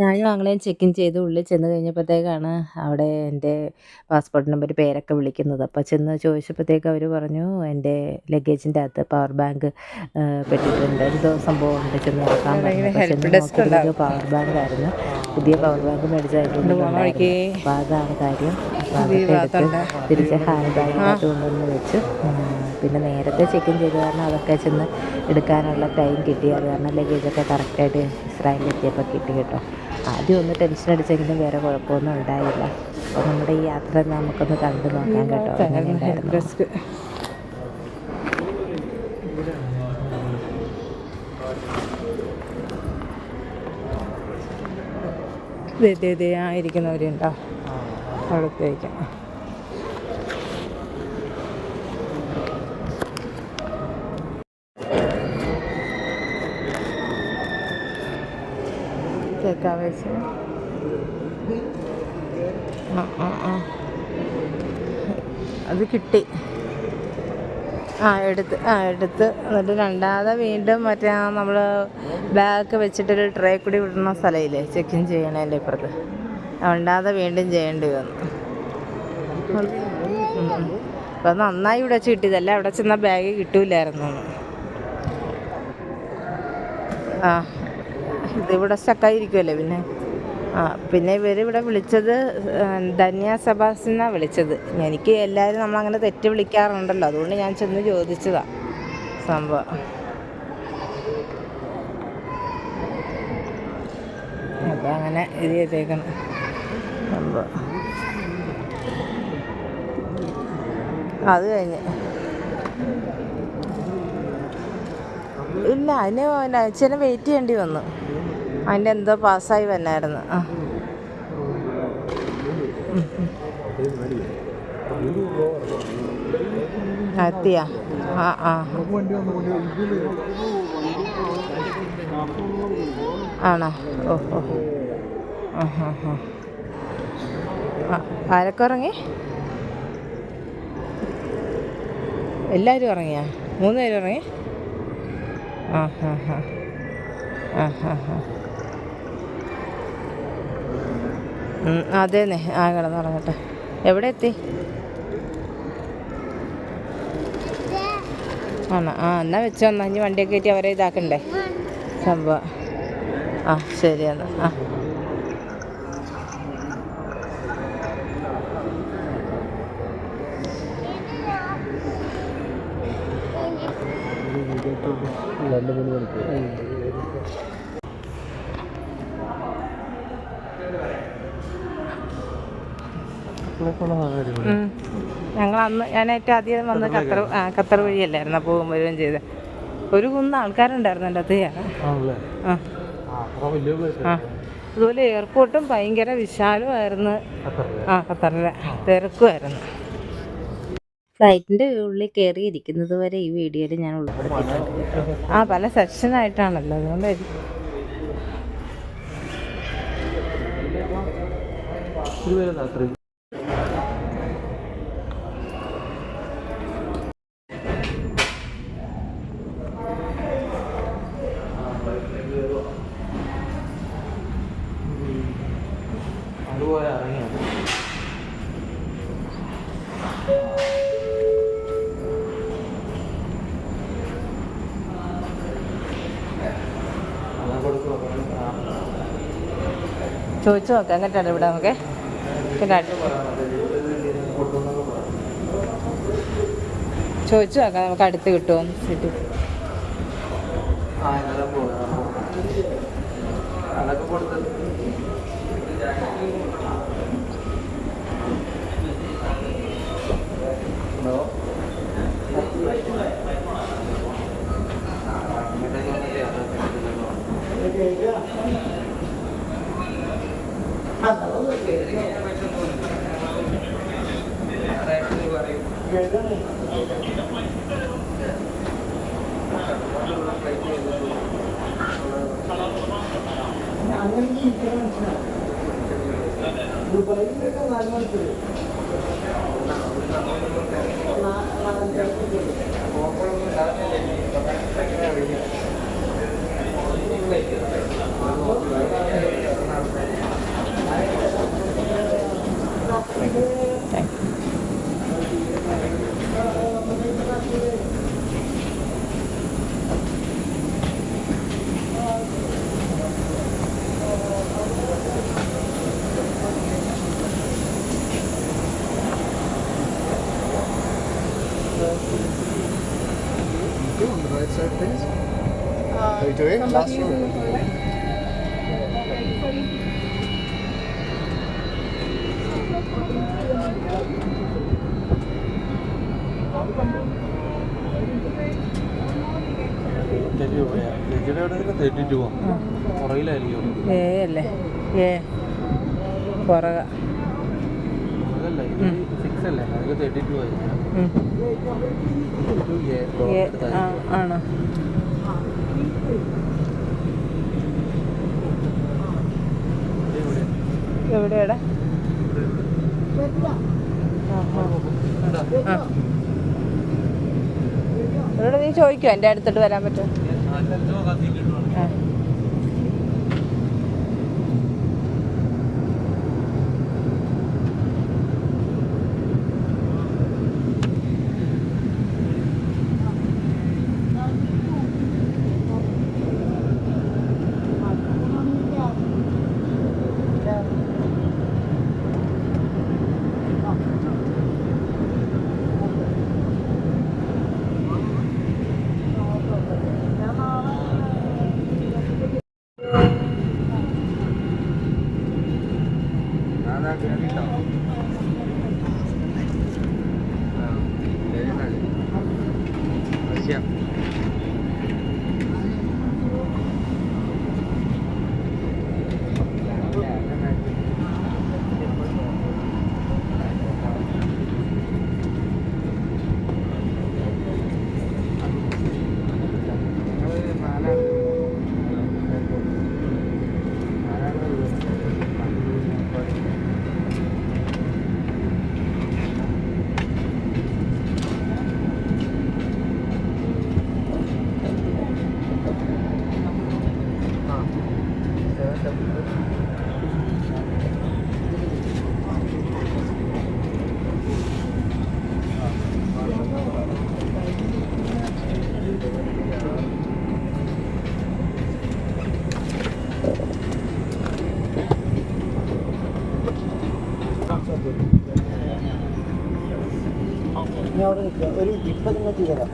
ഞാനും ആങ്ങളെയും check in ചെയ്ത് ഉള്ളിൽ ചെന്ന് കഴിഞ്ഞപ്പോഴത്തേക്കാണ് അവിടെ എന്റെ പാസ്പോർട്ട് നമ്പർ പേരൊക്കെ വിളിക്കുന്നത്. അപ്പോൾ ചെന്ന് ചോദിച്ചപ്പോഴത്തേക്ക് അവർ പറഞ്ഞു എന്റെ ലഗേജിന്റെ അകത്ത് പവർ ബാങ്ക് പെട്ടിട്ടുണ്ട്. എന്തോ സംഭവം ഉണ്ട്. ചെന്ന് നോക്കാൻ പറഞ്ഞു. പവർ ബാങ്ക് ആയിരുന്നു. പുതിയ പവർ ബാങ്ക് മേടിച്ച് അതിന്റെ ഉള്ളിലുണ്ടായിരുന്നു അപ്പോൾ അതാണ് കാര്യം. തിരിച്ച് ഹാൻഡ് ബാഗിനകത്ത് കൊണ്ടുവന്ന് വെച്ച്. പിന്നെ നേരത്തെ ചെക്ക് ഇൻ ചെയ്ത് കാരണം അതൊക്കെ ചെന്ന് എടുക്കാനുള്ള ടൈം കിട്ടി. അത് കാരണം ലഗേജൊക്കെ കറക്റ്റായിട്ട് ഇസ്രായേലിൽ എത്തിയപ്പോൾ കിട്ടി കേട്ടോ. ആദ്യം ഒന്ന് ടെൻഷൻ അടിച്ചെങ്കിലും വേറെ കുഴപ്പമൊന്നും ഉണ്ടായില്ല. അപ്പോൾ നമ്മുടെ ഈ യാത്ര നമുക്കൊന്ന് കണ്ടു നോക്കാം കേട്ടോ. ഇതേ ആയിരിക്കുന്നവരുണ്ടോ ഇരിക്കുന്നവരുണ്ടോ? അവിടുത്തെ കേൾക്കാൻ വെച്ച് ആ ആ ആ. അത് കിട്ടി. ആ എടുത്ത് ആ എടുത്ത്. എന്നിട്ട് രണ്ടാമത് വീണ്ടും മറ്റേ നമ്മൾ ബാഗൊക്കെ വെച്ചിട്ടൊരു ട്രേ കൂടി വിടുന്ന സ്ഥലമില്ലേ ചെക്ക് ഇൻ ചെയ്യണേന്റെ ഇപ്പുറത്ത്. രണ്ടാമത് വീണ്ടും ചെയ്യേണ്ടി വന്നു. അപ്പം നന്നായി ഇവിടെ വെച്ച് കിട്ടിയതല്ല അവിടെ ചെന്ന ബാഗ് കിട്ടൂലായിരുന്നു. ആ. ഇതിവിടെ സ്റ്റക്കായിരിക്കുമല്ലേ പിന്നെ? ആ പിന്നെ ഇവരിവിടെ വിളിച്ചത് ധന്യ സബാസ് എന്നാണ് വിളിച്ചത്. എനിക്ക് എല്ലാവരും നമ്മളങ്ങനെ തെറ്റ് വിളിക്കാറുണ്ടല്ലോ അതുകൊണ്ട് ഞാൻ ചെന്ന് ചോദിച്ചതാ സംഭവം. അപ്പം അങ്ങനെ ഇത് ചെയ്തേക്കണം. സംഭവം. അത് കഴിഞ്ഞ്. ഇല്ല അതിന് ചില വെയിറ്റ് ചെയ്യേണ്ടി വന്നു. അതിന്റെ എന്തോ പാസ്സായി വന്നായിരുന്നു. ആ. എത്തിയാ ആ ആ. ആണോ? ഓ ആ ആരൊക്കെ ഇറങ്ങി എല്ലാവരും ഇറങ്ങിയാ മൂന്ന് പേരും ഇറങ്ങി ആ ഹാ ഹാ ആ ഹാ ഹാ അതേന്നെ. ആ കിടന്ന് കിടന്നുറങ്ങട്ടെ എവിടെ എത്തി? ആണോ? ആ എന്നാ വെച്ചോ. എന്നാ ഇനി വണ്ടിയൊക്കെ കയറ്റി അവരെ ഇതാക്കണ്ടേ? സംഭവം. ആ ശരി എന്നാ. ആ. രണ്ട് മൂന്ന് മണിക്കൂർ ഞങ്ങൾ അന്ന് ഞാൻ ഏറ്റവും ആദ്യം വന്ന് ഖത്തർ ആ ഖത്തർ വഴിയല്ലായിരുന്നു പോകും വരികയും ചെയ്ത് ഒരു കുന്ന ആൾക്കാരുണ്ടായിരുന്നു എന്റെ അത് ആ. അതുപോലെ എയർപോർട്ടും ഭയങ്കര വിശാലമായിരുന്നു. ആ ഖത്തറിലെ. തിരക്കുമായിരുന്നു. ഫ്ലൈറ്റിന്റെ ഉള്ളിൽ കയറി ഇരിക്കുന്നത് വരെ ഈ വീഡിയോയിൽ ഞാൻ ഉൾപ്പെടുത്തിയിട്ടുണ്ട്. ആ പല സെക്ഷനായിട്ടാണല്ലോ അതുകൊണ്ടായിരിക്കും ഒരു പേര് രാത്രി ചോദിച്ചു നോക്കാം എന്നിട്ടാണ് ഇവിടെ നമുക്ക് ചോദിച്ചു നോക്കാം നമുക്ക് അടുത്ത് കിട്ടുമോ സീറ്റ് ഹലോ? അങ്ങനെയൊക്കെ നാല് മണിക്കൂർ Two on the right side, please. Uh, right away, last row. ഏ അല്ലേ ഏ പുറകെ സിക്സ് അല്ലേ അതൊക്കെ തേർട്ടി ടു ആയിരിക്കും ആണോ എവിടെയാടാ ഇവിടെ നീ ചോദിക്കോ എന്റെ അടുത്തോട്ട് വരാൻ പറ്റുമോ അവിടെ ഒരു ഇപ്പം നിങ്ങൾ ചെയ്തരാം.